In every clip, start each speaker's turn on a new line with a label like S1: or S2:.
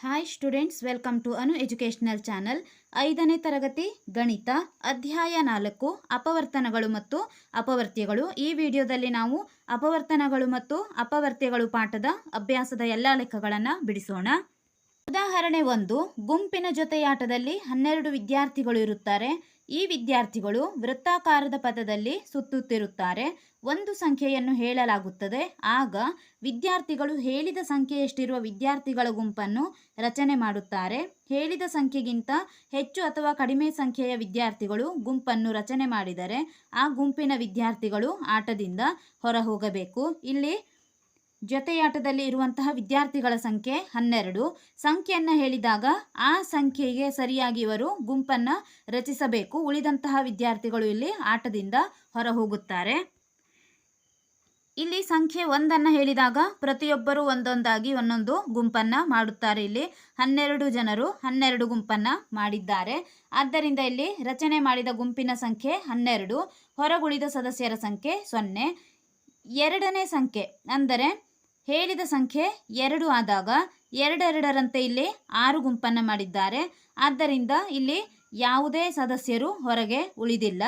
S1: Hi students welcome to Anu educational channel ಐದನೇ ತರಗತಿ ಗಣಿತ, ಅಧ್ಯಾಯ ನಾಲ್ಕು, ಅಪವರ್ತನಗಳು ಮತ್ತು ಅಪವರ್ತ್ಯಗಳು. ಈ ವಿಡಿಯೋದಲ್ಲಿ ನಾವು ಅಪವರ್ತನಗಳು ಮತ್ತು ಅಪವರ್ತ್ಯಗಳು ಪಾಠದ ಅಭ್ಯಾಸದ ಎಲ್ಲ ಲೆಕ್ಕಗಳನ್ನು ಬಿಡಿಸೋಣ. ಉದಾಹರಣೆ ಒಂದು, ಗುಂಪಿನ ಜೊತೆಯಾಟದಲ್ಲಿ ಹನ್ನೆರಡು ವಿದ್ಯಾರ್ಥಿಗಳು ಇರುತ್ತಾರೆ. ಈ ವಿದ್ಯಾರ್ಥಿಗಳು ವೃತ್ತಾಕಾರದ ಪದದಲ್ಲಿ ಸುತ್ತುತ್ತಿರುತ್ತಾರೆ. ಒಂದು ಸಂಖ್ಯೆಯನ್ನು ಹೇಳಲಾಗುತ್ತದೆ. ಆಗ ವಿದ್ಯಾರ್ಥಿಗಳು ಹೇಳಿದ ಸಂಖ್ಯೆಯಷ್ಟಿರುವ ವಿದ್ಯಾರ್ಥಿಗಳ ಗುಂಪನ್ನು ರಚನೆ ಮಾಡುತ್ತಾರೆ. ಹೇಳಿದ ಸಂಖ್ಯೆಗಿಂತ ಹೆಚ್ಚು ಅಥವಾ ಕಡಿಮೆ ಸಂಖ್ಯೆಯ ವಿದ್ಯಾರ್ಥಿಗಳು ಗುಂಪನ್ನು ರಚನೆ ಮಾಡಿದರೆ ಆ ಗುಂಪಿನ ವಿದ್ಯಾರ್ಥಿಗಳು ಆಟದಿಂದ ಹೊರಹೋಗಬೇಕು. ಇಲ್ಲಿ ಜೊತೆಯಾಟದಲ್ಲಿ ಇರುವಂತಹ ವಿದ್ಯಾರ್ಥಿಗಳ ಸಂಖ್ಯೆ ಹನ್ನೆರಡು. ಸಂಖ್ಯೆಯನ್ನು ಹೇಳಿದಾಗ ಆ ಸಂಖ್ಯೆಗೆ ಸರಿಯಾಗಿ ಇವರು ಗುಂಪನ್ನು ರಚಿಸಬೇಕು. ಉಳಿದಂತಹ ವಿದ್ಯಾರ್ಥಿಗಳು ಇಲ್ಲಿ ಆಟದಿಂದ ಹೊರಹೋಗುತ್ತಾರೆ. ಇಲ್ಲಿ ಸಂಖ್ಯೆ ಒಂದನ್ನು ಹೇಳಿದಾಗ ಪ್ರತಿಯೊಬ್ಬರು ಒಂದೊಂದಾಗಿ ಒಂದೊಂದು ಗುಂಪನ್ನು ಮಾಡುತ್ತಾರೆ ಇಲ್ಲಿ. ಹನ್ನೆರಡು ಜನರು ಹನ್ನೆರಡು ಗುಂಪನ್ನು ಮಾಡಿದ್ದಾರೆ. ಆದ್ದರಿಂದ ಇಲ್ಲಿ ರಚನೆ ಮಾಡಿದ ಗುಂಪಿನ ಸಂಖ್ಯೆ ಹನ್ನೆರಡು, ಹೊರಗುಳಿದ ಸದಸ್ಯರ ಸಂಖ್ಯೆ ಸೊನ್ನೆ. ಎರಡನೇ ಸಂಖ್ಯೆ ಅಂದರೆ ಹೇಳಿದ ಸಂಖ್ಯೆ ಎರಡು ಆದಾಗ ಎರಡೆರಡರಂತೆ ಇಲ್ಲಿ ಆರು ಗುಂಪನ್ನು ಮಾಡಿದ್ದಾರೆ. ಆದ್ದರಿಂದ ಇಲ್ಲಿ ಯಾವುದೇ ಸದಸ್ಯರು ಹೊರಗೆ ಉಳಿದಿಲ್ಲ.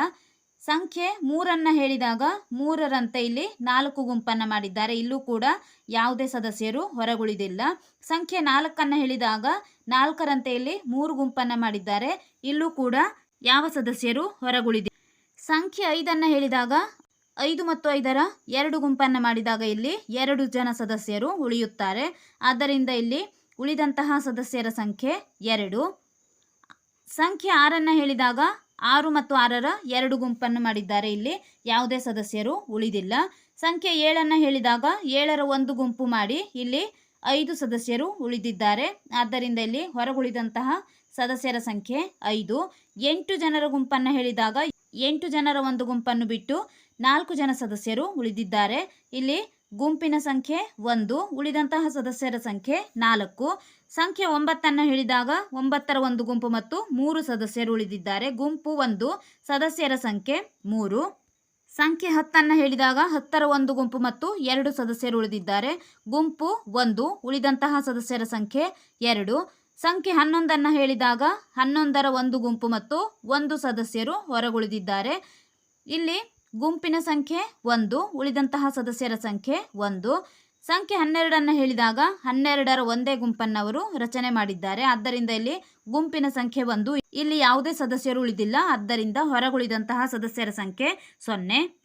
S1: ಸಂಖ್ಯೆ ಮೂರನ್ನು ಹೇಳಿದಾಗ ಮೂರರಂತೆ ಇಲ್ಲಿ ನಾಲ್ಕು ಗುಂಪನ್ನು ಮಾಡಿದ್ದಾರೆ. ಇಲ್ಲೂ ಕೂಡ ಯಾವುದೇ ಸದಸ್ಯರು ಹೊರಗುಳಿದಿಲ್ಲ. ಸಂಖ್ಯೆ ನಾಲ್ಕನ್ನು ಹೇಳಿದಾಗ ನಾಲ್ಕರಂತೆ ಇಲ್ಲಿ ಮೂರು ಗುಂಪನ್ನು ಮಾಡಿದ್ದಾರೆ. ಇಲ್ಲೂ ಕೂಡ ಯಾವ ಸದಸ್ಯರು ಹೊರಗುಳಿದಿಲ್ಲ. ಸಂಖ್ಯೆ ಐದನ್ನು ಹೇಳಿದಾಗ ಐದು ಮತ್ತು ಐದರ ಎರಡು ಗುಂಪನ್ನು ಮಾಡಿದಾಗ ಇಲ್ಲಿ ಎರಡು ಜನ ಸದಸ್ಯರು ಉಳಿಯುತ್ತಾರೆ. ಆದ್ದರಿಂದ ಇಲ್ಲಿ ಉಳಿದಂತಹ ಸದಸ್ಯರ ಸಂಖ್ಯೆ ಎರಡು. ಸಂಖ್ಯೆ ಆರನ್ನು ಹೇಳಿದಾಗ ಆರು ಮತ್ತು ಆರರ ಎರಡು ಗುಂಪನ್ನು ಮಾಡಿದ್ದಾರೆ. ಇಲ್ಲಿ ಯಾವುದೇ ಸದಸ್ಯರು ಉಳಿದಿಲ್ಲ. ಸಂಖ್ಯೆ ಏಳನ್ನು ಹೇಳಿದಾಗ ಏಳರ ಒಂದು ಗುಂಪು ಮಾಡಿ ಇಲ್ಲಿ ಐದು ಸದಸ್ಯರು ಉಳಿದಿದ್ದಾರೆ. ಆದ್ದರಿಂದ ಇಲ್ಲಿ ಹೊರಗುಳಿದಂತಹ ಸದಸ್ಯರ ಸಂಖ್ಯೆ ಐದು. ಎಂಟು ಜನರ ಗುಂಪನ್ನು ಹೇಳಿದಾಗ ಎಂಟು ಜನರ ಒಂದು ಗುಂಪನ್ನು ಬಿಟ್ಟು ನಾಲ್ಕು ಜನ ಸದಸ್ಯರು ಉಳಿದಿದ್ದಾರೆ. ಇಲ್ಲಿ ಗುಂಪಿನ ಸಂಖ್ಯೆ ಒಂದು, ಉಳಿದಂತಹ ಸದಸ್ಯರ ಸಂಖ್ಯೆ ನಾಲ್ಕು. ಸಂಖ್ಯೆ ಒಂಬತ್ತನ್ನು ಹೇಳಿದಾಗ ಒಂಬತ್ತರ ಒಂದು ಗುಂಪು ಮತ್ತು ಮೂರು ಸದಸ್ಯರು ಉಳಿದಿದ್ದಾರೆ. ಗುಂಪು ಒಂದು, ಸದಸ್ಯರ ಸಂಖ್ಯೆ ಮೂರು. ಸಂಖ್ಯೆ ಹತ್ತನ್ನು ಹೇಳಿದಾಗ ಹತ್ತರ ಒಂದು ಗುಂಪು ಮತ್ತು ಎರಡು ಸದಸ್ಯರು ಉಳಿದಿದ್ದಾರೆ. ಗುಂಪು ಒಂದು, ಉಳಿದಂತಹ ಸದಸ್ಯರ ಸಂಖ್ಯೆ ಎರಡು. ಸಂಖ್ಯೆ ಹನ್ನೊಂದನ್ನು ಹೇಳಿದಾಗ ಹನ್ನೊಂದರ ಒಂದು ಗುಂಪು ಮತ್ತು ಒಂದು ಸದಸ್ಯರು ಹೊರಗುಳಿದಿದ್ದಾರೆ. ಇಲ್ಲಿ ಗುಂಪಿನ ಸಂಖ್ಯೆ ಒಂದು, ಉಳಿದಂತಹ ಸದಸ್ಯರ ಸಂಖ್ಯೆ ಒಂದು. ಸಂಖ್ಯೆ ಹನ್ನೆರಡನ್ನು ಹೇಳಿದಾಗ ಹನ್ನೆರಡರ ಒಂದೇ ಗುಂಪನ್ನು ಅವರು ರಚನೆ ಮಾಡಿದ್ದಾರೆ. ಆದ್ದರಿಂದ ಇಲ್ಲಿ ಗುಂಪಿನ ಸಂಖ್ಯೆ ಒಂದು. ಇಲ್ಲಿ ಯಾವುದೇ ಸದಸ್ಯರು ಉಳಿದಿಲ್ಲ. ಆದ್ದರಿಂದ ಹೊರಗುಳಿದಂತಹ ಸದಸ್ಯರ ಸಂಖ್ಯೆ ಸೊನ್ನೆ.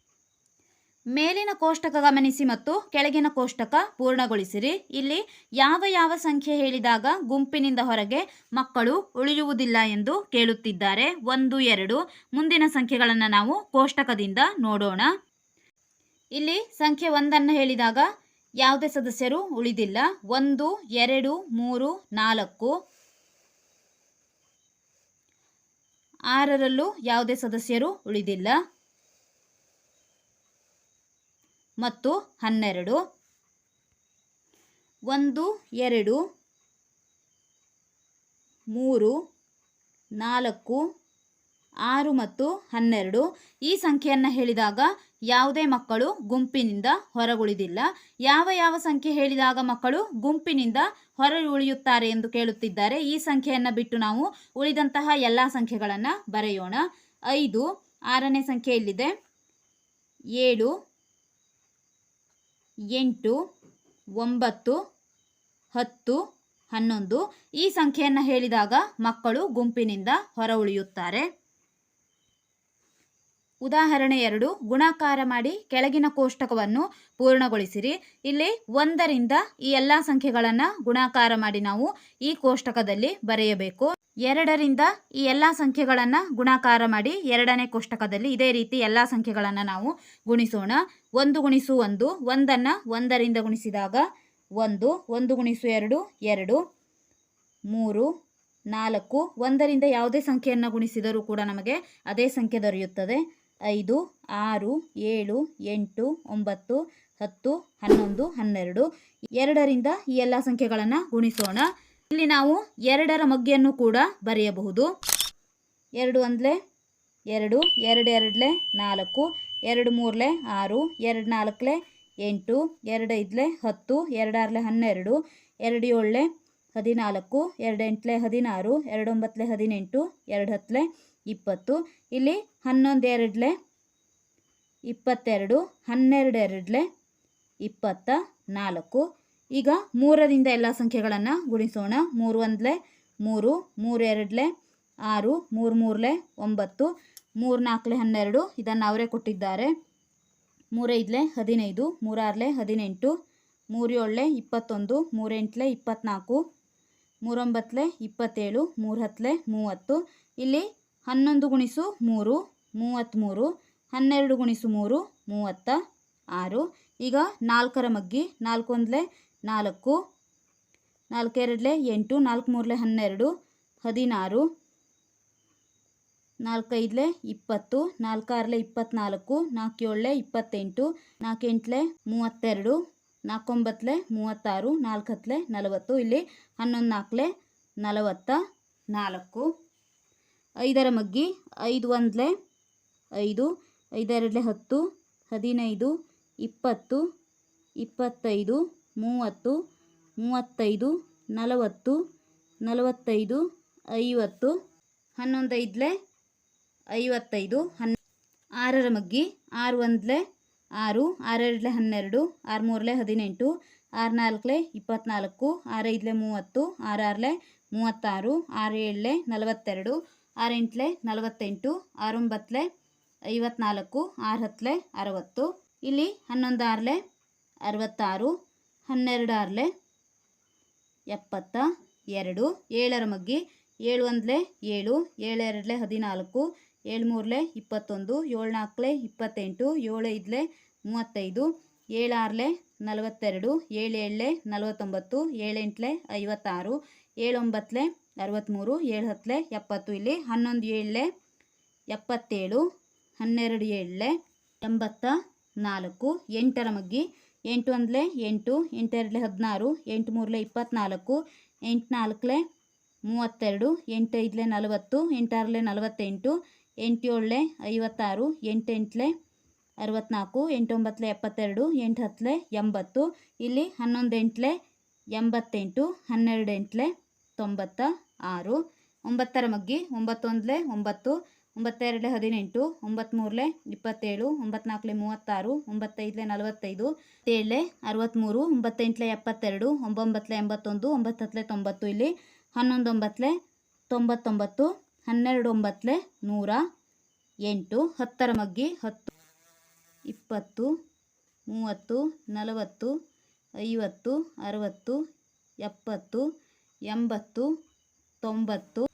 S1: ಮೇಲಿನ ಕೋಷ್ಟಕ ಗಮನಿಸಿ ಮತ್ತು ಕೆಳಗಿನ ಕೋಷ್ಟಕ ಪೂರ್ಣಗೊಳಿಸಿರಿ. ಇಲ್ಲಿ ಯಾವ ಯಾವ ಸಂಖ್ಯೆ ಹೇಳಿದಾಗ ಗುಂಪಿನಿಂದ ಹೊರಗೆ ಮಕ್ಕಳು ಉಳಿಯುವುದಿಲ್ಲ ಎಂದು ಕೇಳುತ್ತಿದ್ದಾರೆ. ಒಂದು, ಎರಡು. ಮುಂದಿನ ಸಂಖ್ಯೆಗಳನ್ನು ನಾವು ಕೋಷ್ಟಕದಿಂದ ನೋಡೋಣ. ಇಲ್ಲಿ ಸಂಖ್ಯೆ ಒಂದನ್ನು ಹೇಳಿದಾಗ ಯಾವುದೇ ಸದಸ್ಯರು ಉಳಿದಿಲ್ಲ. ಒಂದು, ಎರಡು, ಮೂರು, ನಾಲ್ಕು. ಆರರಲ್ಲೂ ಯಾವುದೇ ಸದಸ್ಯರು ಉಳಿದಿಲ್ಲ. ಮತ್ತು ಹನ್ನೆರಡು. ಒಂದು, ಎರಡು, ಮೂರು, ನಾಲ್ಕು, ಆರು ಮತ್ತು ಹನ್ನೆರಡು. ಈ ಸಂಖ್ಯೆಯನ್ನು ಹೇಳಿದಾಗ ಯಾವುದೇ ಮಕ್ಕಳು ಗುಂಪಿನಿಂದ ಹೊರಗುಳಿದಿಲ್ಲ. ಯಾವ ಯಾವ ಸಂಖ್ಯೆ ಹೇಳಿದಾಗ ಮಕ್ಕಳು ಗುಂಪಿನಿಂದ ಹೊರ ಉಳಿಯುತ್ತಾರೆ ಎಂದು ಕೇಳುತ್ತಿದ್ದಾರೆ, ಈ ಸಂಖ್ಯೆಯನ್ನು ಬಿಟ್ಟು ನಾವು ಉಳಿದಂತಹ ಎಲ್ಲ ಸಂಖ್ಯೆಗಳನ್ನು ಬರೆಯೋಣ. ಐದು, ಆರನೇ ಸಂಖ್ಯೆ ಇಲ್ಲಿದೆ. ಏಳು ಎಂಟು ಒಂಬತ್ತು ಹತ್ತು ಹನ್ನೊಂದು ಈ ಸಂಖ್ಯೆಯನ್ನು ಹೇಳಿದಾಗ ಮಕ್ಕಳು ಗುಂಪಿನಿಂದ ಹೊರ ಉಳಿಯುತ್ತಾರೆ ಉದಾಹರಣೆ ಎರಡು, ಗುಣಾಕಾರ ಮಾಡಿ ಕೆಳಗಿನ ಕೋಷ್ಟಕವನ್ನು ಪೂರ್ಣಗೊಳಿಸಿರಿ. ಇಲ್ಲಿ ಒಂದರಿಂದ ಈ ಎಲ್ಲ ಸಂಖ್ಯೆಗಳನ್ನು ಗುಣಾಕಾರ ಮಾಡಿ ನಾವು ಈ ಕೋಷ್ಟಕದಲ್ಲಿ ಬರೆಯಬೇಕು. ಎರಡರಿಂದ ಈ ಎಲ್ಲ ಸಂಖ್ಯೆಗಳನ್ನು ಗುಣಾಕಾರ ಮಾಡಿ ಎರಡನೇ ಕೋಷ್ಟಕದಲ್ಲಿ ಇದೇ ರೀತಿ ಎಲ್ಲ ಸಂಖ್ಯೆಗಳನ್ನು ನಾವು ಗುಣಿಸೋಣ. ಒಂದು ಗುಣಿಸು ಒಂದು, ಒಂದನ್ನು ಒಂದರಿಂದ ಗುಣಿಸಿದಾಗ ಒಂದು ಒಂದು ಗುಣಿಸು ಎರಡು ಎರಡು, ಮೂರು, ನಾಲ್ಕು, ಒಂದರಿಂದ ಯಾವುದೇ ಸಂಖ್ಯೆಯನ್ನು ಗುಣಿಸಿದರೂ ಕೂಡ ನಮಗೆ ಅದೇ ಸಂಖ್ಯೆ ದೊರೆಯುತ್ತದೆ. ಐದು, ಆರು, ಏಳು, ಎಂಟು, ಒಂಬತ್ತು, ಹತ್ತು, ಹನ್ನೊಂದು, ಹನ್ನೆರಡು. ಎರಡರಿಂದ ಈ ಎಲ್ಲ ಸಂಖ್ಯೆಗಳನ್ನು ಗುಣಿಸೋಣ. ಇಲ್ಲಿ ನಾವು ಎರಡರ ಮಗ್ಗಿಯನ್ನು ಕೂಡ ಬರೆಯಬಹುದು. ಎರಡು ಒಂದಲೇ ಎರಡು ಎರಡು ಎರಡಲೆ ನಾಲ್ಕು, ಎರಡು ಮೂರಲೆ ಆರು, ಎರಡು ನಾಲ್ಕಲೆ ಎಂಟು, ಎರಡು ಐದಲೆ ಹತ್ತು ಎರಡಾರಲೆ ಹನ್ನೆರಡು, ಎರಡು ಏಳಲೆ ಹದಿನಾಲ್ಕು, ಎರಡು ಎಂಟಲೆ ಹದಿನಾರು, ಎರಡು ಒಂಬತ್ತಲೆ ಹದಿನೆಂಟು, ಎರಡು ಹತ್ತಲೆ ಇಪ್ಪತ್ತು, ಇಲ್ಲಿ ಹನ್ನೊಂದು ಇಪ್ಪತ್ತೆರಡು ಹನ್ನೆರಡು ಎರಡ್ಲೆ ಇಪ್ಪತ್ತ ನಾಲ್ಕು. ಈಗ ಮೂರರಿಂದ ಎಲ್ಲ ಸಂಖ್ಯೆಗಳನ್ನು ಗುಣಿಸೋಣ. ಮೂರು ಒಂದಲೆ, ಮೂರು ಮೂರು ಎರಡ್ಲೆ ಆರು, ಮೂರು ಮೂರಲೆ, ಒಂಬತ್ತು, ಮೂರು ನಾಲ್ಕಲೆ ಹನ್ನೆರಡು, ಇದನ್ನು ಅವರೇ ಕೊಟ್ಟಿದ್ದಾರೆ. ಮೂರೈದಲೆ, ಹದಿನೈದು, ಮೂರಾರಲೆ, ಹದಿನೆಂಟು ಮೂರು ಏಳಲೆ ಇಪ್ಪತ್ತೊಂದು, ಮೂರೆಂಟ್ಲೆ ಇಪ್ಪತ್ತ್ನಾಲ್ಕು ಮೂರೊಂಬತ್ತಲೆ ಇಪ್ಪತ್ತೇಳು ಮೂರು ಹತ್ತಲೆ ಮೂವತ್ತು. ಇಲ್ಲಿ ಹನ್ನೊಂದು ಗುಣಿಸು ಮೂರು, ಮೂವತ್ತ್ಮೂರು, ಹನ್ನೆರಡು ಗುಣಿಸು ಮೂರು, ಮೂವತ್ತ ಆರು. ಈಗ ನಾಲ್ಕರ ಮಗ್ಗಿ, ನಾಲ್ಕು ಒಂದಲೆ ನಾಲ್ಕು ನಾಲ್ಕೆರಡಲೆ ಎಂಟು, ನಾಲ್ಕು ಮೂರಲೆ ಹನ್ನೆರಡು, ಹದಿನಾರು ನಾಲ್ಕೈದಲೆ ಇಪ್ಪತ್ತು ನಾಲ್ಕಾರಲೆ ಇಪ್ಪತ್ತ್ನಾಲ್ಕು ನಾಲ್ಕು ಏಳಲೆ ಇಪ್ಪತ್ತೆಂಟು ನಾಲ್ಕೆಂಟಲೆ ಮೂವತ್ತೆರಡು ನಾಲ್ಕೊಂಬತ್ತಲೆ ಮೂವತ್ತಾರು, ನಾಲ್ಕು ಹತ್ತಲೆ ನಲವತ್ತು. ಇಲ್ಲಿ ಹನ್ನೊಂದು ನಾಲ್ಕಲೆ ನಲವತ್ತ ನಾಲ್ಕು. ಐದರ ಮಗ್ಗಿ, ಐದು ಒಂದ್ಲೆ ಐದು, ಐದೆರಡಲೆ ಹತ್ತು, ಹದಿನೈದು, ಇಪ್ಪತ್ತು, ಇಪ್ಪತ್ತೈದು, ಮೂವತ್ತು, ಮೂವತ್ತೈದು, ನಲವತ್ತು, ನಲವತ್ತೈದು, ಐವತ್ತು ಹನ್ನೊಂದು ಐದಲೆ ಐವತ್ತೈದು, ಹನ್ ಆರರ ಮಗ್ಗಿ, ಆರು ಒಂದ್ಲೆ ಆರು, ಆರೆರಡಲೆ ಹನ್ನೆರಡು ಆರು ಮೂರಲೆ ಹದಿನೆಂಟು ಆರು ನಾಲ್ಕಲೆ ಇಪ್ಪತ್ತ್ನಾಲ್ಕು ಆರೈದಲೆ ಮೂವತ್ತು, ಆರಾರಲೆ ಮೂವತ್ತಾರು ಆರು ಏಳಲೆ ನಲವತ್ತೆರಡು ಆರು ಎಂಟಲೆ ನಲವತ್ತೆಂಟು ಆರೊಂಬತ್ತಲೆ ಐವತ್ನಾಲ್ಕು ಆರು ಹತ್ತಲೆ ಅರವತ್ತು. ಇಲ್ಲಿ ಹನ್ನೊಂದು ಆರಲೆ ಅರವತ್ತಾರು ಹನ್ನೆರಡು ಎಪ್ಪತ್ತ, ಎರಡು, ಏಳರ ಮಗ್ಗಿ ಏಳು ಒಂದಲೆ ಏಳು, ಏಳೆರಡಲೆ, ಹದಿನಾಲ್ಕು ಏಳು ಮೂರಲೆ ಇಪ್ಪತ್ತೊಂದು ಏಳು ನಾಲ್ಕಲೆ ಇಪ್ಪತ್ತೆಂಟು, ಏಳೈದಲೆ, ಮೂವತ್ತೈದು, ಏಳಾರಲೆ, ನಲವತ್ತೆರಡು, ಏಳೇಳಲೆ, ನಲವತ್ತೊಂಬತ್ತು, ಏಳೆಂಟಲೆ, ಐವತ್ತಾರು ಏಳು ಒಂಬತ್ತಲೆ ಅರವತ್ತ್ಮೂರು ಏಳು ಹತ್ತಲೆ ಎಪ್ಪತ್ತು, ಇಲ್ಲಿ ಹನ್ನೊಂದು, ಏಳಲೆ, ಎಪ್ಪತ್ತೇಳು, ಹನ್ನೆರಡು, ಏಳಲೆ, ಎಂಬತ್ತ ನಾಲ್ಕು, ಎಂಟರ ಮಗ್ಗಿ, ಎಂಟು ಒಂದಲೆ, ಎಂಟು, ಎಂಟೆರಡಲೆ ಹದಿನಾರು, ಎಂಟು ಮೂರಲೆ ಇಪ್ಪತ್ತ್ನಾಲ್ಕು ಎಂಟು ನಾಲ್ಕಲೆ ಮೂವತ್ತೆರಡು ಎಂಟೈದಲೆ ನಲವತ್ತು ಎಂಟಾರಲೆ ನಲವತ್ತೆಂಟು ಎಂಟೇಳಲೆ ಐವತ್ತಾರು ಎಂಟೆಂಟಲೆ ಅರವತ್ತ್ನಾಲ್ಕು ಎಂಟೊಂಬತ್ತಲೆ ಎಪ್ಪತ್ತೆರಡು, ಎಂಟು ಹತ್ತಲೆ ಎಂಬತ್ತು, ಇಲ್ಲಿ ಹನ್ನೊಂದು ಎಂಟಲೆ ಎಂಬತ್ತೆಂಟು, ಹನ್ನೆರಡು ಎಂಟಲೆ ತೊಂಬತ್ತ ಆರು, ಒಂಬತ್ತರ ಮಗ್ಗಿ, ಒಂಬತ್ತೊಂದಲೆ ಒಂಬತ್ತು, ಒಂಬತ್ತೆರಡಲೆ ಹದಿನೆಂಟು ಒಂಬತ್ತ್ಮೂರಲೆ ಇಪ್ಪತ್ತೇಳು, ಒಂಬತ್ನಾಲ್ಕಲೆ ಮೂವತ್ತಾರು, ಒಂಬತ್ತೈದಲೆ ನಲವತ್ತೈದು ಏಳಲೆ ಅರವತ್ತ್ಮೂರು ಒಂಬತ್ತೆಂಟಲೆ ಎಪ್ಪತ್ತೆರಡು ಒಂಬೊಂಬತ್ತಲೆ ಎಂಬತ್ತೊಂದು ಒಂಬತ್ತತ್ತಲೆ ತೊಂಬತ್ತು ಇಲ್ಲಿ ಹನ್ನೊಂದು ಒಂಬತ್ತಲೆ ತೊಂಬತ್ತೊಂಬತ್ತು ಹನ್ನೆರಡು ಒಂಬತ್ತಲೆ ನೂರ ಎಂಟು, ಹತ್ತರ ಮಗ್ಗಿ ಹತ್ತು, ಇಪ್ಪತ್ತು, ಮೂವತ್ತು, ನಲವತ್ತು, ಐವತ್ತು, ಅರವತ್ತು, ಎಪ್ಪತ್ತು, ಎಂಬತ್ತು ತೊಂಬತ್ತು,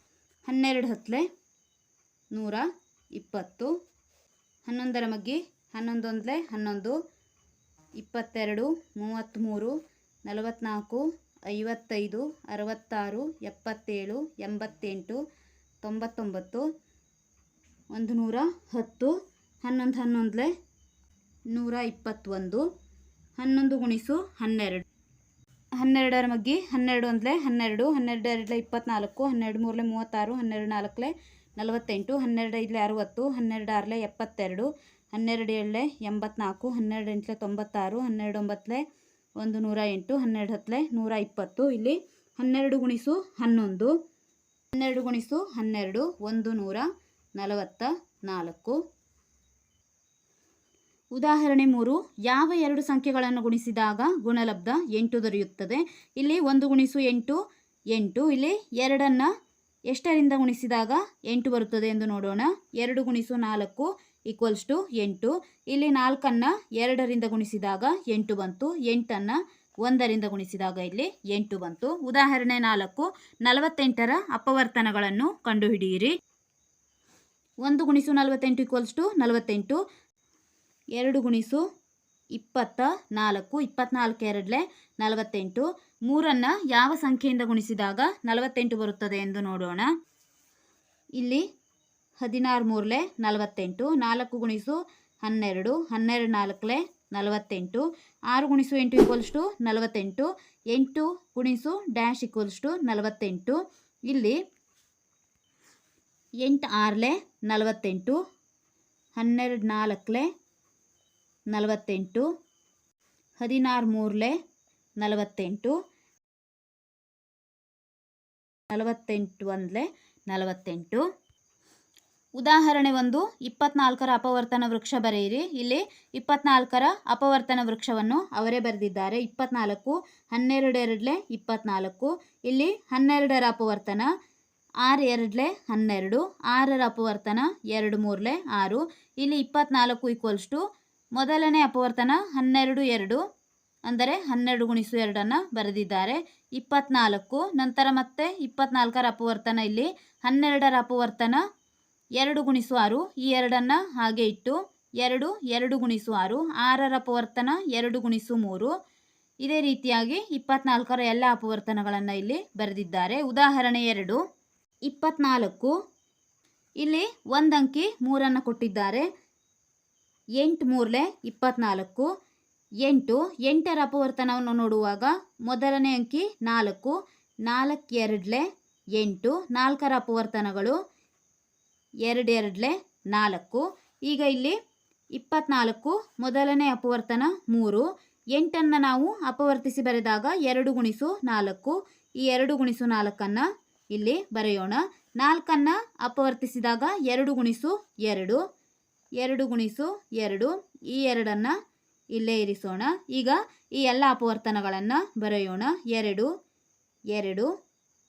S1: ಹನ್ನೆರಡು ಹತ್ತಲೆ ನೂರ ಇಪ್ಪತ್ತು, ಹನ್ನೊಂದರ ಮಗ್ಗಿ, ಹನ್ನೊಂದೊಂದಲೆ, ಹನ್ನೊಂದು, ಇಪ್ಪತ್ತೆರಡು, ಮೂವತ್ತ್ಮೂರು, ನಲವತ್ತ್ನಾಲ್ಕು, ಐವತ್ತೈದು, ಅರವತ್ತಾರು, ಎಪ್ಪತ್ತೇಳು, ಎಂಬತ್ತೆಂಟು, ತೊಂಬತ್ತೊಂಬತ್ತು ಒಂದು ನೂರ ಹತ್ತು, ಹನ್ನೊಂದು ಹನ್ನೊಂದಲೆ, ನೂರ ಇಪ್ಪತ್ತೊಂದು, ಹನ್ನೊಂದು ಗುಣಿಸು ಹನ್ನೆರಡು. ಹನ್ನೆರಡರ ಮಗ್ಗಿ, ಹನ್ನೆರಡು ಒಂದಲೆ ಹನ್ನೆರಡು ಹನ್ನೆರಡು ಎರಡಲೆ ಇಪ್ಪತ್ನಾಲ್ಕು, ಹನ್ನೆರಡು ಮೂರಲೆ ಮೂವತ್ತಾರು, ಹನ್ನೆರಡು ನಾಲ್ಕಲೆ ನಲವತ್ತೆಂಟು, ಹನ್ನೆರಡು ಐದಲೆ ಅರುವತ್ತು, ಹನ್ನೆರಡು ಆರಲೆ ಎಪ್ಪತ್ತೆರಡು, ಹನ್ನೆರಡು ಏಳಲೆ ಎಂಬತ್ನಾಲ್ಕು, ಹನ್ನೆರಡು ಎಂಟಲೆ ತೊಂಬತ್ತಾರು, ಹನ್ನೆರಡು ಒಂಬತ್ತಲೆ ಒಂದು ನೂರ ಎಂಟು, ಹನ್ನೆರಡು ಹತ್ತಲೆ ನೂರ ಇಪ್ಪತ್ತು. ಇಲ್ಲಿ ಹನ್ನೆರಡು ಗುಣಿಸು ಹನ್ನೊಂದು, ಹನ್ನೆರಡು ಗುಣಿಸು ಹನ್ನೆರಡು ಒಂದು ನೂರ ನಲವತ್ತ ನಾಲ್ಕು. ಉದಾಹರಣೆ ಮೂರು, ಯಾವ ಎರಡು ಸಂಖ್ಯೆಗಳನ್ನು ಗುಣಿಸಿದಾಗ ಗುಣಲಬ್ಧ ಎಂಟು ದೊರೆಯುತ್ತದೆ? ಇಲ್ಲಿ ಒಂದು ಗುಣಿಸು ಎಂಟು ಎಂಟು. ಇಲ್ಲಿ ಎರಡನ್ನು ಎಷ್ಟರಿಂದ ಗುಣಿಸಿದಾಗ ಎಂಟು ಬರುತ್ತದೆ ಎಂದು ನೋಡೋಣ. ಎರಡು ಗುಣಿಸು ನಾಲ್ಕು ಈಕ್ವಲ್ಸ್ ಟು ಎಂಟು. ಇಲ್ಲಿ ನಾಲ್ಕನ್ನು ಎರಡರಿಂದ ಗುಣಿಸಿದಾಗ ಎಂಟು ಬಂತು. ಎಂಟನ್ನು ಒಂದರಿಂದ ಗುಣಿಸಿದಾಗ ಇಲ್ಲಿ ಎಂಟು ಬಂತು. ಉದಾಹರಣೆ ನಾಲ್ಕು, ನಲವತ್ತೆಂಟರ ಅಪವರ್ತನಗಳನ್ನು ಕಂಡುಹಿಡಿಯಿರಿ. ಒಂದು ಗುಣಿಸು ನಲವತ್ತೆಂಟು ಈಕ್ವಲ್ಸ್ ಟು ನಲವತ್ತೆಂಟು. ಎರಡು ಗುಣಿಸು ಇಪ್ಪತ್ತ ನಾಲ್ಕು, ಇಪ್ಪತ್ನಾಲ್ಕು ಎರಡಲೆ ನಲವತ್ತೆಂಟು. ಮೂರನ್ನು ಯಾವ ಸಂಖ್ಯೆಯಿಂದ ಗುಣಿಸಿದಾಗ ನಲವತ್ತೆಂಟು ಬರುತ್ತದೆ ಎಂದು ನೋಡೋಣ. ಇಲ್ಲಿ ಹದಿನಾರು ಮೂರಲೆ ನಲವತ್ತೆಂಟು, ನಾಲ್ಕು ಗುಣಿಸು ಹನ್ನೆರಡು ಹನ್ನೆರಡು ನಾಲ್ಕಲೆ ನಲವತ್ತೆಂಟು. ಆರು ಗುಣಿಸು ಎಂಟು ಈಕ್ವಲ್ಸ್ ಟು ನಲವತ್ತೆಂಟು, ಎಂಟು ಗುಣಿಸು ಡ್ಯಾಶ್ ಈಕ್ವಲ್ಸ್ ಟು ನಲವತ್ತೆಂಟು. ಇಲ್ಲಿ ಎಂಟು ಆರಲೆ ನಲವತ್ತೆಂಟು, ಹನ್ನೆರಡು ನಾಲ್ಕಲೆ ನಲವತ್ತೆಂಟು. ಹದಿನಾರು ಮೂರಲೆ ನಲವತ್ತೆಂಟು. ನಲವತ್ತೆಂಟು ಒಂದ್ಲೆ ನಲವತ್ತೆಂಟು. ಉದಾಹರಣೆ ಒಂದು, ಇಪ್ಪತ್ನಾಲ್ಕರ ಅಪವರ್ತನ ವೃಕ್ಷ ಬರೆಯಿರಿ. ಇಲ್ಲಿ ಇಪ್ಪತ್ನಾಲ್ಕರ ಅಪವರ್ತನ ವೃಕ್ಷವನ್ನು ಅವರೇ ಬರೆದಿದ್ದಾರೆ. ಇಪ್ಪತ್ನಾಲ್ಕು ಹನ್ನೆರಡು ಇಪ್ಪತ್ನಾಲ್ಕು. ಇಲ್ಲಿ ಹನ್ನೆರಡರ ಅಪವರ್ತನ ಆರು ಎರಡಲೆ ಹನ್ನೆರಡು, ಆರರ ಅಪವರ್ತನ ಎರಡು ಮೂರಲೆ ಆರು. ಇಲ್ಲಿ ಇಪ್ಪತ್ನಾಲ್ಕು ಈಕ್ವಲ್ಸ್ ಟು ಮೊದಲನೇ ಅಪವರ್ತನ ಹನ್ನೆರಡು ಎರಡು ಅಂದರೆ ಹನ್ನೆರಡು ಗುಣಿಸು ಎರಡನ್ನು ಬರೆದಿದ್ದಾರೆ. ಇಪ್ಪತ್ನಾಲ್ಕು, ನಂತರ ಮತ್ತೆ ಇಪ್ಪತ್ನಾಲ್ಕರ ಅಪವರ್ತನ ಇಲ್ಲಿ. ಹನ್ನೆರಡರ ಅಪವರ್ತನ ಎರಡು ಗುಣಿಸು ಆರು, ಈ ಎರಡನ್ನು ಹಾಗೆ ಇಟ್ಟು ಎರಡು ಎರಡು ಗುಣಿಸು ಆರು, ಆರರ ಅಪವರ್ತನ ಎರಡು ಗುಣಿಸು ಮೂರು. ಇದೇ ರೀತಿಯಾಗಿ ಇಪ್ಪತ್ನಾಲ್ಕರ ಎಲ್ಲ ಅಪವರ್ತನಗಳನ್ನು ಇಲ್ಲಿ ಬರೆದಿದ್ದಾರೆ. ಉದಾಹರಣೆ ಎರಡು, ಇಪ್ಪತ್ನಾಲ್ಕು, ಇಲ್ಲಿ ಒಂದಂಕಿ ಮೂರನ್ನು ಕೊಟ್ಟಿದ್ದಾರೆ. ಎಂಟು ಮೂರಲೆ ಇಪ್ಪತ್ತ್ನಾಲ್ಕು ಎಂಟು ಎಂಟರ ಅಪವರ್ತನವನ್ನು ನೋಡುವಾಗ ಮೊದಲನೇ ಅಂಕಿ ನಾಲ್ಕು ನಾಲ್ಕು ಎರಡಲೆ ಎಂಟು, ನಾಲ್ಕರ ಅಪವರ್ತನಗಳು ಎರಡೆರಡಲೆ ನಾಲ್ಕು. ಈಗ ಇಲ್ಲಿ ಇಪ್ಪತ್ನಾಲ್ಕು, ಮೊದಲನೇ ಅಪವರ್ತನ ಮೂರು. ಎಂಟನ್ನು ನಾವು ಅಪವರ್ತಿಸಿ ಬರೆದಾಗ ಎರಡು ಗುಣಿಸು ನಾಲ್ಕು. ಈ ಎರಡು ಗುಣಿಸು ನಾಲ್ಕನ್ನು ಇಲ್ಲಿ ಬರೆಯೋಣ. ನಾಲ್ಕನ್ನು ಅಪವರ್ತಿಸಿದಾಗ ಎರಡು ಗುಣಿಸು ಎರಡು. ಎರಡು ಗುಣಿಸು ಎರಡು. ಈ ಎರಡನ್ನು ಇಲ್ಲೇ ಇರಿಸೋಣ. ಈಗ ಈ ಎಲ್ಲ ಅಪವರ್ತನಗಳನ್ನು ಬರೆಯೋಣ. ಎರಡು ಎರಡು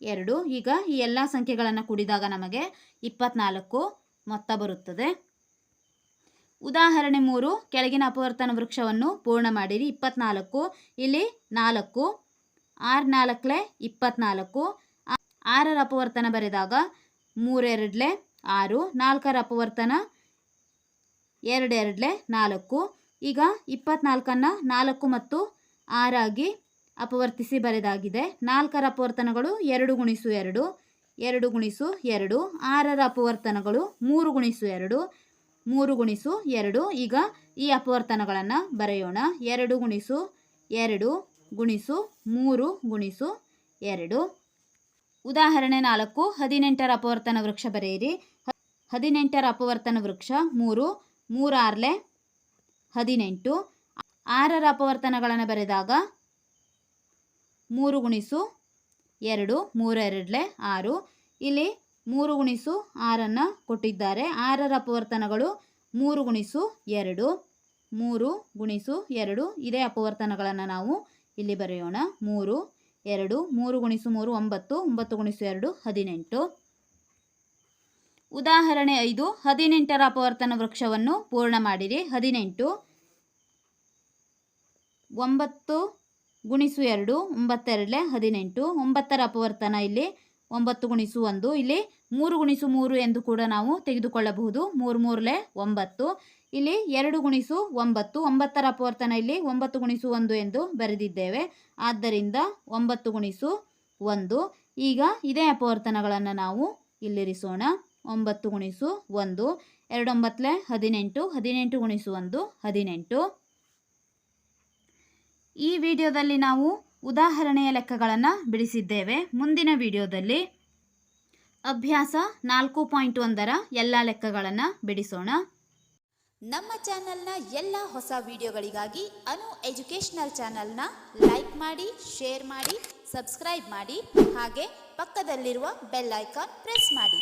S1: ಎರಡು. ಈಗ ಈ ಎಲ್ಲ ಸಂಖ್ಯೆಗಳನ್ನು ಕೂಡಿದಾಗ ನಮಗೆ ಇಪ್ಪತ್ನಾಲ್ಕು ಮೊತ್ತ ಬರುತ್ತದೆ. ಉದಾಹರಣೆ ಮೂರು. ಕೆಳಗಿನ ಅಪವರ್ತನ ವೃಕ್ಷವನ್ನು ಪೂರ್ಣ ಮಾಡಿರಿ. ಇಪ್ಪತ್ನಾಲ್ಕು, ಇಲ್ಲಿ ನಾಲ್ಕು. ಆರು ನಾಲ್ಕಲೆ ಇಪ್ಪತ್ನಾಲ್ಕು. ಆರರ ಅಪವರ್ತನ ಬರೆದಾಗ ಮೂರೆರಡಲೆ ಆರು. ನಾಲ್ಕರ ಅಪವರ್ತನ ಎರಡೆರಡ್ಲೆ ನಾಲ್ಕು. ಈಗ ಇಪ್ಪತ್ನಾಲ್ಕನ್ನು ನಾಲ್ಕು ಮತ್ತು ಆರಾಗಿ ಅಪವರ್ತಿಸಿ ಬರೆದಾಗಿದೆ. ನಾಲ್ಕರ ಅಪವರ್ತನಗಳು ಎರಡು ಗುಣಿಸು ಎರಡು ಎರಡು ಗುಣಿಸು ಎರಡು. ಆರರ ಅಪವರ್ತನಗಳು ಮೂರು ಗುಣಿಸು ಎರಡು, ಮೂರು ಗುಣಿಸು ಎರಡು. ಈಗ ಈ ಅಪವರ್ತನಗಳನ್ನು ಬರೆಯೋಣ. ಎರಡು ಗುಣಿಸು ಎರಡು ಗುಣಿಸು ಮೂರು ಗುಣಿಸು ಎರಡು. ಉದಾಹರಣೆ ನಾಲ್ಕು, ಹದಿನೆಂಟರ ಅಪವರ್ತನ ವೃಕ್ಷ ಬರೆಯಿರಿ. ಹದಿನೆಂಟರ ಅಪವರ್ತನ ವೃಕ್ಷ ಮೂರು ಮೂರಾರ್ಲೆ ಹದಿನೆಂಟು. ಆರರ ಅಪವರ್ತನಗಳನ್ನು ಬರೆದಾಗ ಮೂರು ಗುಣಿಸು ಎರಡು ಮೂರು ಎರಡಲೆ ಆರು. ಇಲ್ಲಿ ಮೂರು ಗುಣಿಸು ಆರನ್ನು ಕೊಟ್ಟಿದ್ದಾರೆ. ಆರರ ಅಪವರ್ತನಗಳು ಮೂರು ಗುಣಿಸು ಎರಡು, ಮೂರು ಗುಣಿಸು ಎರಡು. ಇದೇ ಅಪವರ್ತನಗಳನ್ನು ನಾವು ಇಲ್ಲಿ ಬರೆಯೋಣ. ಮೂರು, ಎರಡು, ಮೂರು ಗುಣಿಸು ಮೂರು, ಒಂಬತ್ತು ಒಂಬತ್ತು ಗುಣಿಸು ಎರಡು, ಹದಿನೆಂಟು. ಉದಾಹರಣೆ ಐದು, ಹದಿನೆಂಟರ ಅಪವರ್ತನ ವೃಕ್ಷವನ್ನು ಪೂರ್ಣ ಮಾಡಿರಿ. ಹದಿನೆಂಟು, ಒಂಬತ್ತು ಗುಣಿಸು ಎರಡು, ಒಂಬತ್ತೆರಡಲೆ ಹದಿನೆಂಟು. ಒಂಬತ್ತರ ಅಪವರ್ತನ ಇಲ್ಲಿ ಒಂಬತ್ತು ಗುಣಿಸು ಒಂದು. ಇಲ್ಲಿ ಮೂರು ಗುಣಿಸು ಮೂರು ಎಂದು ಕೂಡ ನಾವು ತೆಗೆದುಕೊಳ್ಳಬಹುದು. ಮೂರು ಮೂರಲೆ ಒಂಬತ್ತು. ಇಲ್ಲಿ ಎರಡು ಗುಣಿಸು ಒಂಬತ್ತು. ಒಂಬತ್ತರ ಅಪವರ್ತನ ಇಲ್ಲಿ ಒಂಬತ್ತು ಗುಣಿಸು ಒಂದು ಎಂದು ಬರೆದಿದ್ದೇವೆ. ಆದ್ದರಿಂದ ಒಂಬತ್ತು ಗುಣಿಸು ಒಂದು. ಈಗ ಇದೇ ಅಪವರ್ತನಗಳನ್ನು ನಾವು ಇಲ್ಲಿರಿಸೋಣ. ಒಂಬತ್ತು ಗುಣಿಸು ಒಂದು, ಎರಡೊಂಬತ್ತಲೆ ಹದಿನೆಂಟು ಹದಿನೆಂಟು ಗುಣಿಸು ಒಂದು, ಹದಿನೆಂಟು. ಈ ವಿಡಿಯೋದಲ್ಲಿ ನಾವು ಉದಾಹರಣೆಯ ಲೆಕ್ಕಗಳನ್ನು ಬಿಡಿಸಿದ್ದೇವೆ. ಮುಂದಿನ ವಿಡಿಯೋದಲ್ಲಿ ಅಭ್ಯಾಸ ನಾಲ್ಕು ಪಾಯಿಂಟ್ ಒಂದರ ಎಲ್ಲ ಲೆಕ್ಕಗಳನ್ನು ಬಿಡಿಸೋಣ.
S2: ನಮ್ಮ ಚಾನೆಲ್ನ ಎಲ್ಲ ಹೊಸ ವಿಡಿಯೋಗಳಿಗಾಗಿ ಅನು ಎಜುಕೇಷನಲ್ ಚಾನೆಲ್ನ ಲೈಕ್ ಮಾಡಿ, ಶೇರ್ ಮಾಡಿ, ಸಬ್ಸ್ಕ್ರೈಬ್ ಮಾಡಿ, ಹಾಗೆ ಪಕ್ಕದಲ್ಲಿರುವ ಬೆಲ್ ಐಕಾನ್ ಪ್ರೆಸ್ ಮಾಡಿ.